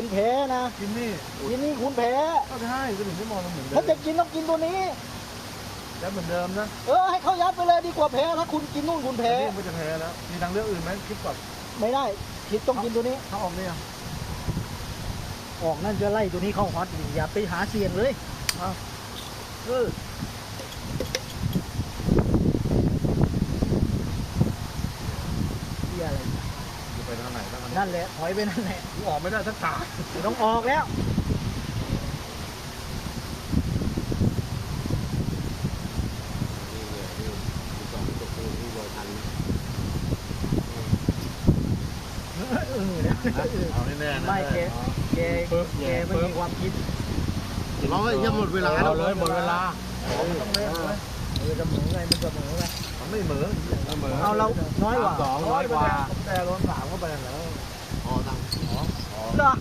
คุณแพ้นะกินนี่กินนี่คุณแพ้ก็ใช่ก็ถึงได้มองมันเหมือนเดิถ้ามจะกินต้องกินตัวนี้แล้วเหมือนเดิมนะเออให้เขายัดไปเลยดีกว่าแพ้ถ้าคุณกินนู่นคุณแพ้เรื่องมันจะแพ้แล้วมีทางเลือกอื่นไหมคิดก่อนไม่ได้คิดต้องกินตัวนี้ถ้าออกเนี่ยออกนั่นจะไล่ตัวนี้เข้าฮอตอีกอย่าไปหาเสี่ยงเลยเอาเออเหี้ยอะไร จะ ไปทางไหนทางนั้นนั่นแหละถอยไปนั่นแหละกูออกไม่ได้สักตาไม่ต้องออกแล้วเออนะเออเอาแน่ๆนะไม่แกแกแกไม่มีความคิดเราก็ยังหมดเวลาเอาเลยหมดเวลาต้องเล่นเลยเออเสมอไงมันเสมอไงมันไม่เหมือนเอาเราน้อยกว่าสองร้อยกว่าแต่ร้อนสามก็ ไปแล้วเหรอ